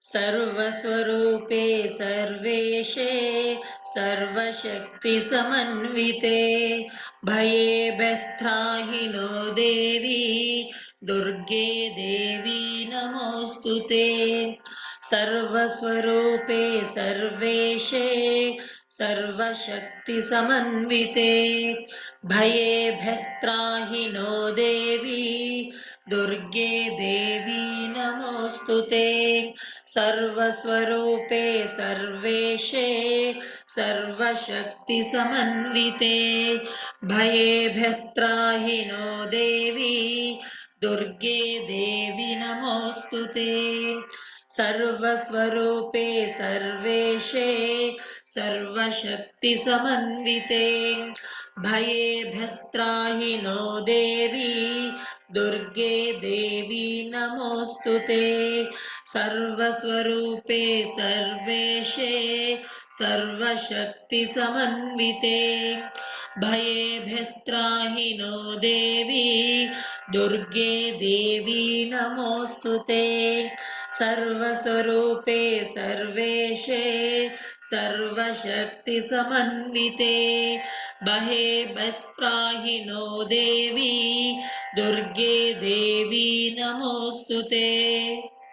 सर्वस्वरूपे सर्वेशे, सर्वशक्तिसमन्विते। भयेभ्यस्त्राहि no देवी, दुर्गे देवी नमोऽस्तु ते। सर्वस्वरूपे सर्वेशे, सर्वशक्तिसमन्विते। भयेभ्यस्त्राहि no देवी दुर्गे देवी नमोऽस्तु ते। सर्वस्वरूपे सर्वेशे सर्वशक्तिसमन्विते। भयेभ्यस्त्राहि नो देवी, दुर्गे देवी नमोऽस्तु ते। सर्वस्वरूपे सर्वेशे सर्वशक्तिसमन्विते। भयेभ्यस्त्राहि नो देवी दुर्गे देवी नमोऽस्तु ते। सर्वस्वरूपे सर्वेशे सर्वशक्तिसमन्विते। भयेभ्यस्त्राहि नो देवी। दुर्गे देवी नमोऽस्तु ते। सर्वस्वरूपे सर्वेशे सर्वशक्तिसमन्विते। बहेभस्त्राहि नो देवी दुर्गे देवी नमोऽस्तु ते